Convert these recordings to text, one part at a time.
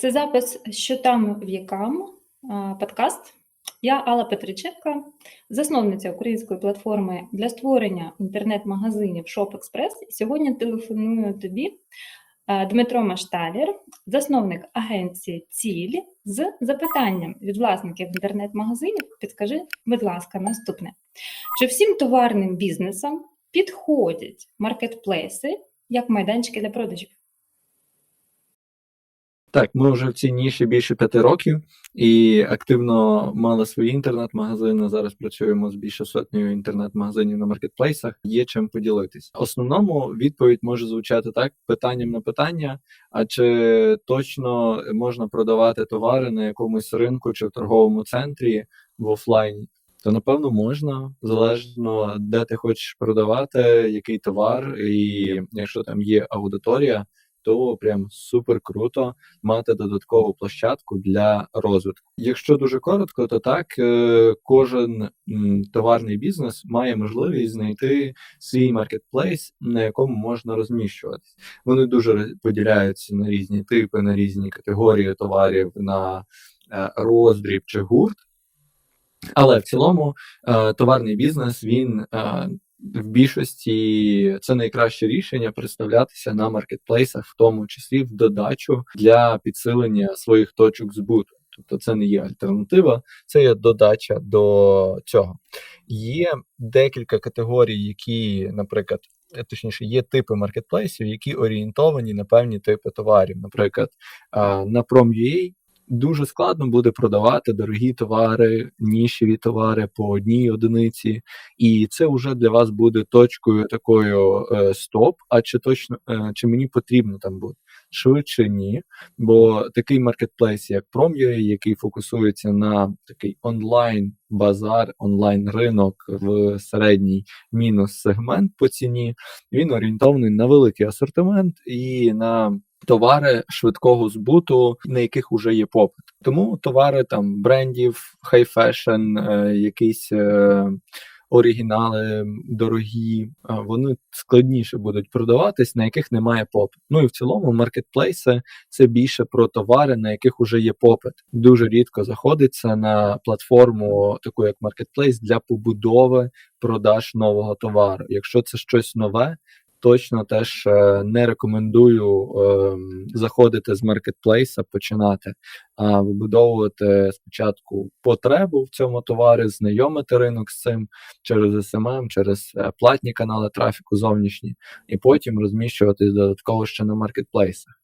Це запис що там в якам а, подкаст. Я Алла Петриченка, засновниця української платформи для створення інтернет-магазинів ShopExpress. І Сьогодні телефоную тобі Дмитро Машталєр, засновник агенції Ціль з запитанням від власників інтернет-магазинів. Підскажи, будь ласка, наступне: чи всім товарним бізнесам підходять маркетплейси як майданчики для продажів? Так, ми вже в цій ніші більше п'яти років і активно мали свої інтернет-магазини. Зараз працюємо з більше сотнею інтернет-магазинів на маркетплейсах. Є чим поділитись. Основному відповідь може звучати так: питанням на питання: а чи точно можна продавати товари на якомусь ринку чи в торговому центрі в офлайні? То напевно можна, залежно де ти хочеш продавати, який товар, і якщо там є аудиторія, то прям супер круто мати додаткову площадку для розвитку. Якщо дуже коротко, то так е, кожен товарний бізнес має можливість знайти свій маркетплейс, на якому можна розміщуватись. Вони дуже поділяються на різні типи, на різні категорії товарів, на е, роздріб чи гурт. Але в цілому е, товарний бізнес він в більшості це найкраще рішення представлятися на маркетплейсах, в тому числі в додачу для підсилення своїх точок збуту. Тобто це не є альтернатива, це є додача до цього. Є декілька категорій, які, наприклад, е, точніше, є типи маркетплейсів, які орієнтовані на певні типи товарів. Наприклад, на Prom.ua дуже складно буде продавати дорогі товари, нішеві товари по одній одиниці, і це вже для вас буде точкою такою е, стоп. А чи точно е, чи мені потрібно там бути? Швидше ні, бо такий маркетплейс, як Prom.ua, який фокусується на такий онлайн базар, онлайн ринок в середній мінус сегмент по ціні, він орієнтований на великий асортимент і на товари швидкого збуту, на яких вже є попит. Тому товари там брендів, хай фешн, е, якісь е, оригінали дорогі, вони складніше будуть продаватись, на яких немає попиту. Ну і в цілому маркетплейси це більше про товари, на яких вже є попит. Дуже рідко заходиться на платформу, таку як маркетплейс, для побудови продаж нового товару. Якщо це щось нове. Точно теж е, не рекомендую е, заходити з маркетплейса, починати, а вибудовувати спочатку потребу в цьому товарі, знайомити ринок з цим через SMM, через е, платні канали трафіку зовнішні, і потім розміщуватись додатково ще на маркетплейсах.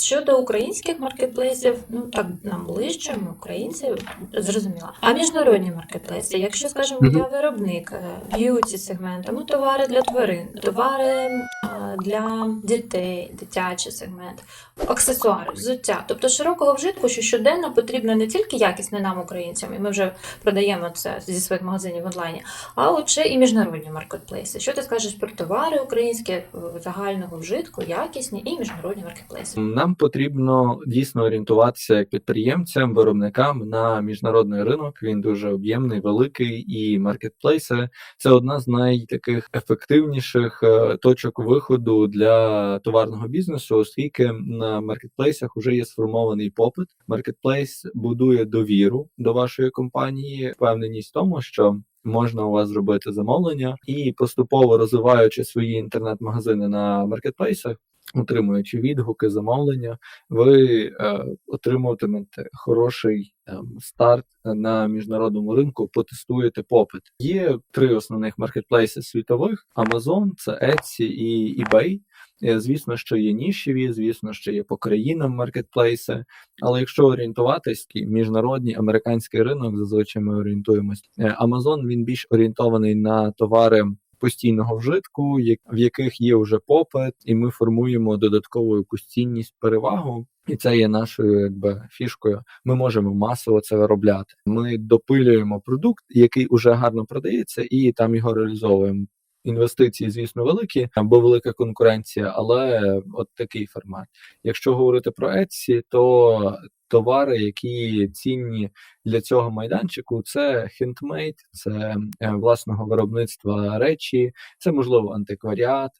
Щодо українських маркетплейсів, ну так нам ближче, ми українці, зрозуміло. А міжнародні маркетплейси, якщо скажімо, я виробник б'юті сегмент, тому товари для тварин, товари а, для дітей, дитячий сегмент, аксесуари, взуття, тобто широкого вжитку, що щоденно потрібно не тільки якісне нам, українцям, і ми вже продаємо це зі своїх магазинів в онлайні, а от ще і міжнародні маркетплейси. Що ти скажеш про товари українські е, загального вжитку, якісні і міжнародні маркетплейси? Нам потрібно дійсно орієнтуватися як підприємцям, виробникам на міжнародний ринок. Він дуже об'ємний, великий, і маркетплейси це одна з найтаких ефективніших е, точок виходу для товарного бізнесу, оскільки на маркетплейсах вже є сформований попит. Маркетплейс будує довіру до вашої компанії, впевненість в тому, що. Можна у вас зробити замовлення і поступово розвиваючи свої інтернет-магазини на маркетплейсах, отримуючи відгуки, замовлення, ви е, отримуватимете хороший ем, старт на міжнародному ринку, потестуєте попит. Є три основних маркетплейси світових: Amazon, це Etsy і eBay. Е, Звісно, що є нішеві, звісно, що є по країнам маркетплейси. Але якщо орієнтуватись, міжнародний американський ринок, зазвичай ми орієнтуємось. Е, Amazon він більш орієнтований на товари постійного вжитку, в яких є вже попит, і ми формуємо додаткову якусь цінність перевагу. І це є нашою якби фішкою. Ми можемо масово це виробляти. Ми допилюємо продукт, який уже гарно продається, і там його реалізовуємо. Інвестиції, звісно, великі, бо велика конкуренція, але от такий формат. Якщо говорити про Etsy, то товари, які цінні для цього майданчику, це хендмейд, це е, власного виробництва речі, це можливо антикваріат,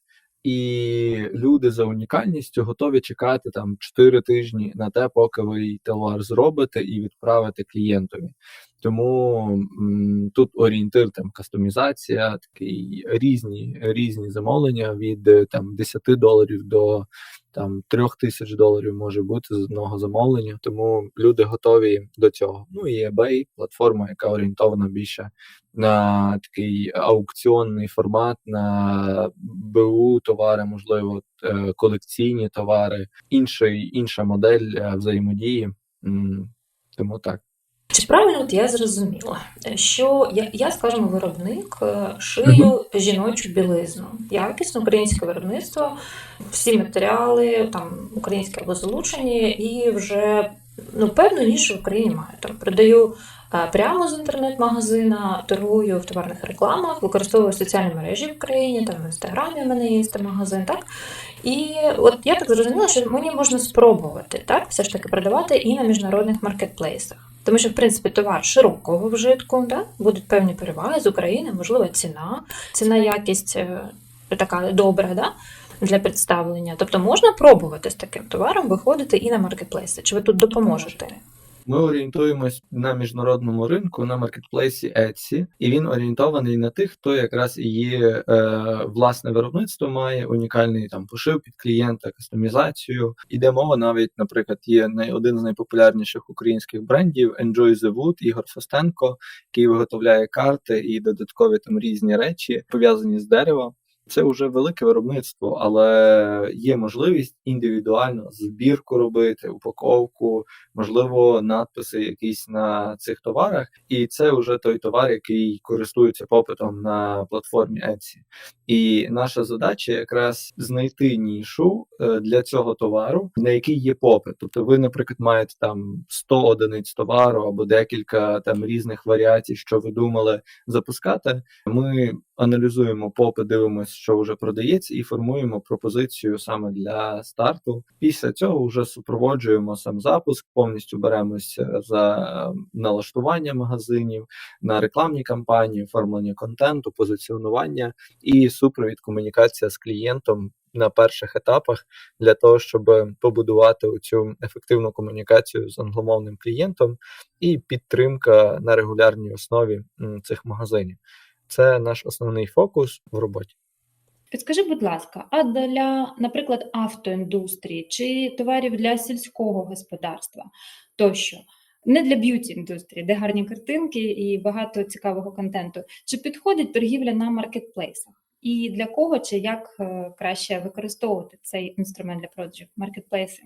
І люди за унікальністю готові чекати там 4 тижні на те, поки ви товар зробите і відправите клієнтові. Тому м, тут орієнтир там кастомізація, такий різні, різні замовлення від там 10 доларів до там 3 тисяч доларів може бути з одного замовлення. Тому люди готові до цього. Ну і eBay – платформа, яка орієнтована більше на такий аукціонний формат, на БУ товари, можливо, е, колекційні товари, інший, інша модель е, взаємодії. Тому так. Чи правильно от я зрозуміла, що я, я скажімо, виробник е, шию жіночу білизну, якісне українське виробництво, всі матеріали там українські або залучені, і вже ну певну нішу в Україні маю. Там продаю е, прямо з інтернет-магазина, торгую в товарних рекламах, використовую соціальні мережі в Україні, там в інстаграмі в мене є інстамагазин, так. І от я так зрозуміла, що мені можна спробувати так, все ж таки продавати і на міжнародних маркетплейсах. Тому що, в принципі, товар широкого вжитку, да? будуть певні переваги з України, можливо, ціна, ціна якість е, така добра да? для представлення. Тобто можна пробувати з таким товаром виходити і на маркетплейси. Чи ви тут допоможете? Ми орієнтуємось на міжнародному ринку на маркетплейсі Etsy, і він орієнтований на тих, хто якраз є е, власне виробництво, має унікальний там пошив під клієнта, кастомізацію. Іде мова навіть, наприклад, є най, один з найпопулярніших українських брендів Enjoy the Wood, Ігор Фостенко, який виготовляє карти і додаткові там різні речі пов'язані з дерева. Це вже велике виробництво, але є можливість індивідуально збірку робити, упаковку, можливо, надписи якісь на цих товарах, і це вже той товар, який користується попитом на платформі Etsy. І наша задача якраз знайти нішу е, для цього товару, на який є попит. Тобто, ви, наприклад, маєте там 100 одиниць товару або декілька там різних варіацій, що ви думали запускати. Ми аналізуємо попит, дивимося, що вже продається, і формуємо пропозицію саме для старту. Після цього вже супроводжуємо сам запуск, повністю беремося за налаштування магазинів, на рекламні кампанії, оформлення контенту, позиціонування і супровід комунікація з клієнтом. На перших етапах для того, щоб побудувати цю ефективну комунікацію з англомовним клієнтом і підтримка на регулярній основі цих магазинів. Це наш основний фокус в роботі. Підскажи, будь ласка, а для, наприклад, автоіндустрії чи товарів для сільського господарства тощо, не для б'юті індустрії, де гарні картинки і багато цікавого контенту, чи підходить торгівля на маркетплейсах? І для кого чи як е, краще використовувати цей інструмент для продажів маркетплейси?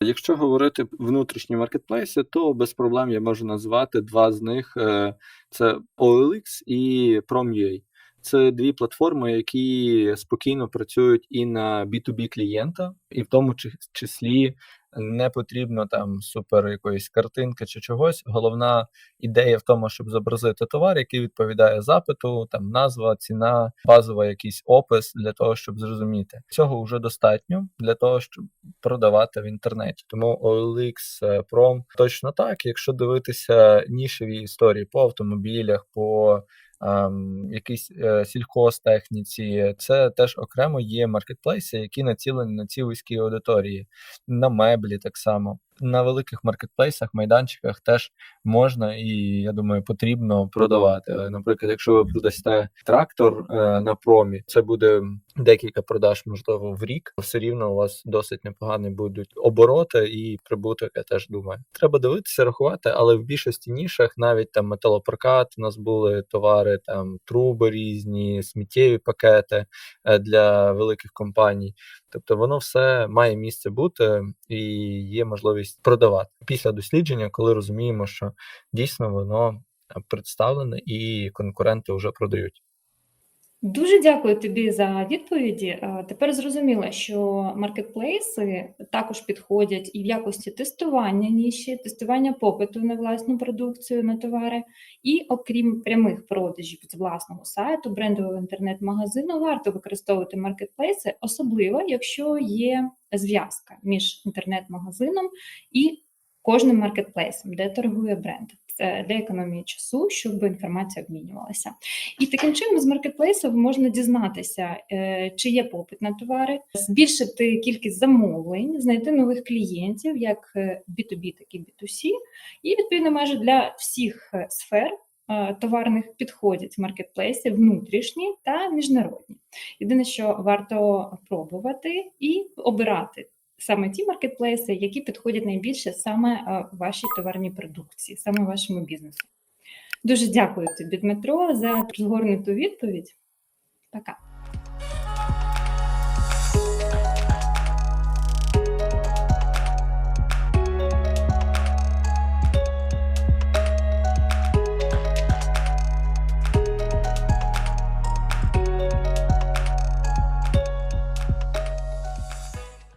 Якщо говорити внутрішні маркетплейси, то без проблем я можу назвати два з них: е, це OLX і Prom.ua. Це дві платформи, які спокійно працюють і на B2B клієнта, і в тому числі не потрібно там супер якоїсь картинки чи чогось. Головна ідея в тому, щоб зобразити товар, який відповідає запиту, там назва, ціна, базовий якийсь опис для того, щоб зрозуміти. Цього вже достатньо для того, щоб продавати в інтернеті. Тому OLX, е, Prom точно так. Якщо дивитися нішеві історії по автомобілях, по якійсь е, сільхозтехніці, це теж окремо є маркетплейси, які націлені на ці вузькі аудиторії, на меблі так само. На великих маркетплейсах, майданчиках теж можна і я думаю, потрібно продавати. Наприклад, якщо ви продасте трактор е, на промі, це буде декілька продаж, можливо, в рік. Все рівно у вас досить непогані будуть обороти і прибуток. Я теж думаю. Треба дивитися, рахувати, але в більшості нішах навіть там металопрокат. У нас були товари, там труби різні, сміттєві пакети е, для великих компаній. Тобто воно все має місце бути і є можливість продавати після дослідження, коли розуміємо, що дійсно воно представлене і конкуренти вже продають. Дуже дякую тобі за відповіді. Е, Тепер зрозуміло, що маркетплейси також підходять і в якості тестування ніші, тестування попиту на власну продукцію, на товари. І окрім прямих продажів з власного сайту, брендового інтернет-магазину, варто використовувати маркетплейси, особливо якщо є зв'язка між інтернет-магазином і кожним маркетплейсом, де торгує бренд. Е, для економії часу, щоб інформація обмінювалася. І таким чином з маркетплейсу можна дізнатися, е, чи є попит на товари, збільшити кількість замовлень, знайти нових клієнтів, як е, B2B, так і B2C, і відповідно майже для всіх е, сфер. е, Товарних підходять маркетплейси внутрішні та міжнародні. Єдине, що варто пробувати і обирати саме ті маркетплейси, які підходять найбільше саме е, вашій товарній продукції, саме вашому бізнесу. Дуже дякую тобі, Дмитро, за розгорнуту відповідь. Пока.